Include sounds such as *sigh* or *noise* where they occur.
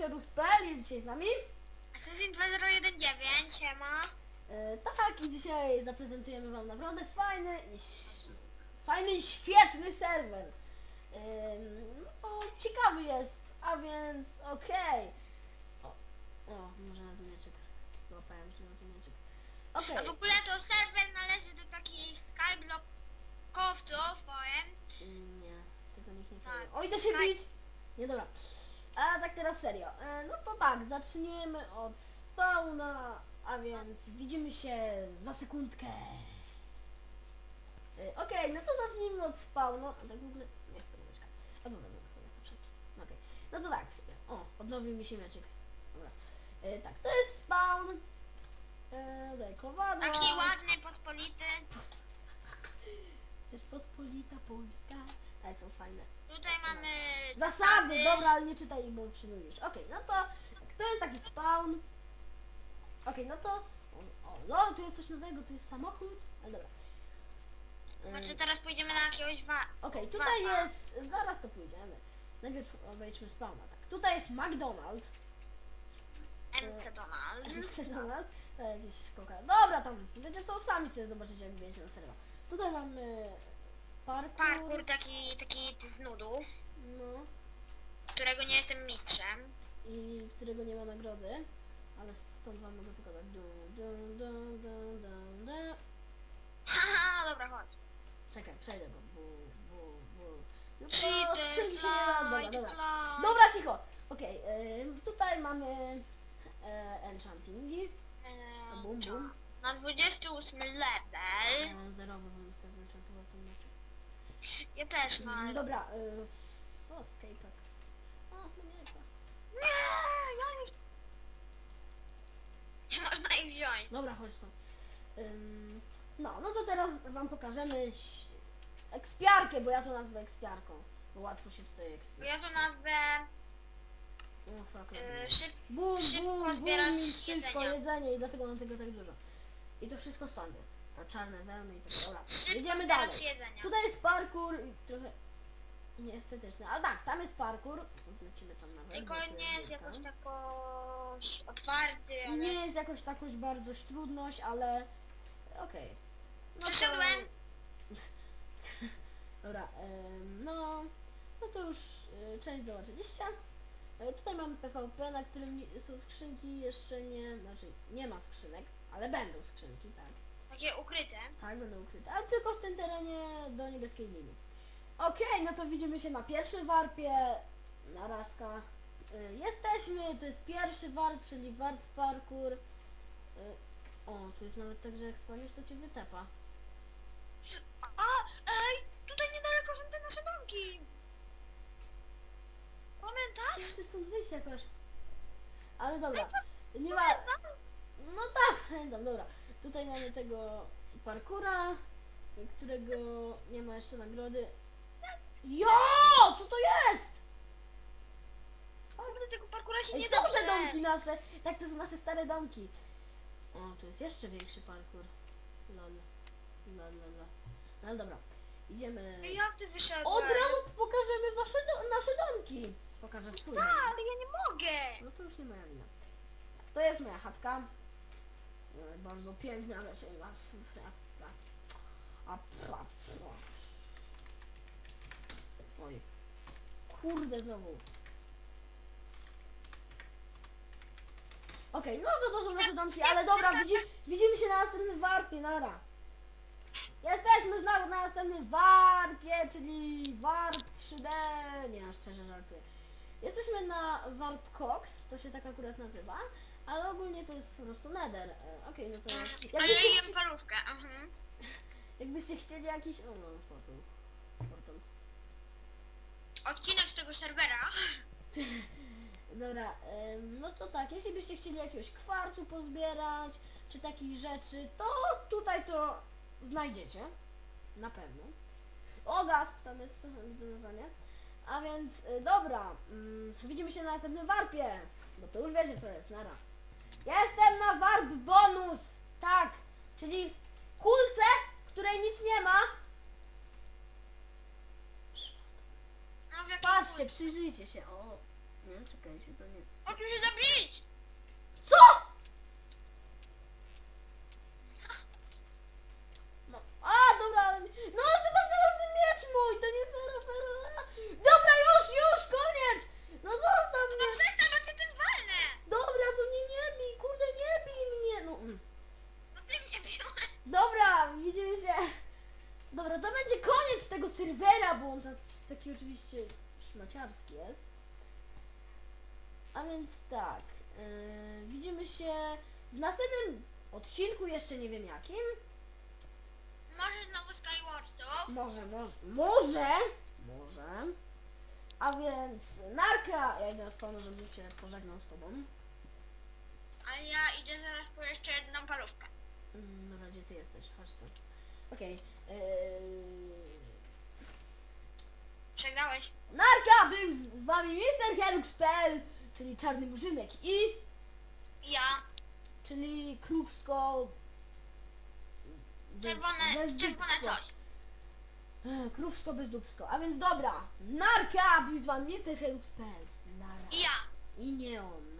Noel jest dzisiaj z nami. Assassin 2019, siema. E, tak, i dzisiaj zaprezentujemy wam naprawdę fajny i fajny i świetny serwer. Ym, no, ciekawy jest, a więc okej. O, o, może na zmieczek. Złapałem się na zmieczek. Okej. A w ogóle to serwer należy do takich skyblockowców, powiem. Nie, tego nikt nie Tak. chce. O, idę się Tak. bić! Nie, dobra. A tak teraz serio. E, no to tak, zaczniemy od spawna, a więc widzimy się za sekundkę. E, Okej, no to zacznijmy od spawnu. A tak w ogóle nie mieszka. A dobra, wezmę sobie poprzeki. Okej. No to tak. O, odnowił mi się mieczek. Dobra. E, tak, to jest spawn. E, daj kowadła. Taki ładny, pospolity. Rzeczpospolita *laughs* Polska. Ale są fajne. Tutaj mamy Zasady, dobra, ale nie czytaj ich, bo przynudzisz. Okej, no to to jest taki spawn. Okej, no to. O, o, no, tu jest coś nowego, tu jest samochód. Ale dobra. Ym, Może teraz pójdziemy na jakiegoś wa... Okej, tutaj jest. Zaraz to pójdziemy. Najpierw obejdźmy spawna, tak. Tutaj jest McDonald's. MC Donald. McDonald's. To jakieś koka. Dobra, tam. Wiecie co, sami sobie zobaczycie, jak wiecie na serwa. Tutaj mamy parkour. Parkour taki, taki z nudu, No. którego nie jestem mistrzem. i którego nie ma nagrody, ale stąd wam mogę pokazać. Dun, dun, dun, dun, dun, dun. Haha, dobra, chodź. Czekaj, przejdę go. Bu, bu, bu. No to Cheater, *laughs* skrzynki się nie da. Dobra, dobra. Dobra, cicho. Okej, ym, tutaj mamy e, enchantingi. Eee, Bum, bum. Na 28 level. E, zerowy bym sobie meczek. Ja też, no ale... Dobra, y, o, skatepack. O, no nie. Nie, ja nie... Nie można ich wziąć. Dobra, chodź tam. Ym, no, no to teraz wam pokażemy ś- ekspiarkę, bo ja to nazwę ekspiarką. Bo łatwo się tutaj ekspiarka. Ja to nazwę O, fuck, e, robię. szyb... Bum, szybko bum, bum, zbierasz wszystko, jedzenie. jedzenie i dlatego mam tego tak dużo. I to wszystko stąd jest. A czarne wełny i tak Dobra, Szybko jedziemy zbierasz dalej. jedzenia. Tutaj jest parkour i trochę nieestetyczny, ale tak, tam jest parkour. Lecimy tam nawet. Tylko to nie jest jakoś takoś otwarty, ale... Nie jest jakoś takoś bardzo trudność, ale okej. No Przeszedłem. *laughs* Dobra, em, no, no to już e, część zobaczyliście. E, tutaj mamy PvP, na którym nie, są skrzynki, jeszcze nie, znaczy nie ma skrzynek, ale będą skrzynki, tak. Takie ukryte. Tak, będą ukryte, ale tylko w tym terenie do niebieskiej linii. Okej, no to widzimy się na pierwszym warpie, na raska. Y, Jesteśmy, to jest pierwszy warp, czyli warp parkour. Y, O, tu jest nawet tak, że jak spaniesz, to cię wytepa. A, ej, tutaj niedaleko są te nasze domki. Pamiętasz? Ty stąd wyjść jakoś. Ale dobra, nie ma... No tak, pamiętam, dobra. Tutaj mamy tego parkura, którego nie ma jeszcze nagrody. Jo! Co to jest? Do tego parkura się Ej, nie da te domki nasze. Tak, to są nasze stare domki. O, tu jest jeszcze większy parkour. Lol. Lol, lol, lol. No ale dobra. Idziemy. Jak ty wyszedłeś? Od razu pokażemy wasze do, nasze domki. Pokażę swój. A, ale ja nie mogę. No to już nie moja wina. To jest moja chatka. E, Bardzo piękna, ale się na a, a, a. Oj. Kurde znowu. Okej, no to to są nasze domki, ale dobra, widzi, widzimy się na następnym warpie, nara. Jesteśmy znowu na następnym warpie, czyli warp 3D. Nie, szczerze żartuję. Jesteśmy na Warp Cox, to się tak akurat nazywa, ale ogólnie to jest po prostu Nether. E, Okej, no to Ale ja jakbyście, jem parówkę. Mhm. *laughs* jakbyście chcieli jakiś... O, no, portal. portal. Odcinek z tego serwera. *laughs* Dobra, em, no to tak, jeśli byście chcieli jakiegoś kwarcu pozbierać, czy takich rzeczy, to tutaj to znajdziecie. Na pewno. O, gaz, tam jest rozwiązanie. A więc, y, dobra, mm, widzimy się na następnym warpie. No to już wiecie co jest, nara. Jestem na warp bonus! Tak, czyli kulce, której nic nie ma. No, w jakim Patrzcie, przyjrzyjcie się, o. Nie, czekajcie, to nie... O, tu się zabić! Co? No, a dobra, ale... No ale ty masz żelazny miecz mój, to nie fair, fair. Dobra, już, już, koniec! No zostaw No mnie! przestań, bo cię tym walnę! Dobra, to mnie nie bij, kurde, nie bij mnie! No, mm. No ty mnie biłeś! dobra, widzimy się. Dobra, to będzie koniec tego serwera, bo on tak, taki oczywiście szmaciarski jest. A więc tak, yy, widzimy się w następnym odcinku, jeszcze nie wiem jakim. Może znowu Skywarsów? Może, może, może, może. A więc narka, ja idę na spawna, żebym się pożegnał z tobą. Ale ja idę zaraz po jeszcze jedną parówkę. Mm, Dobra, gdzie ty jesteś? Chodź tu. Okej. Yy... Przegrałeś. Narka był z, z wami Mr. Herux.pl, czyli Czarny Murzynek i Ja. czyli Krówsko... bez- Czerwone, bezdupsko. czerwone coś. Ech, Krówsko bezdupsko. A więc dobra, Narka był z wami Mr. Herux.pl. Nara. I ja. I nie on.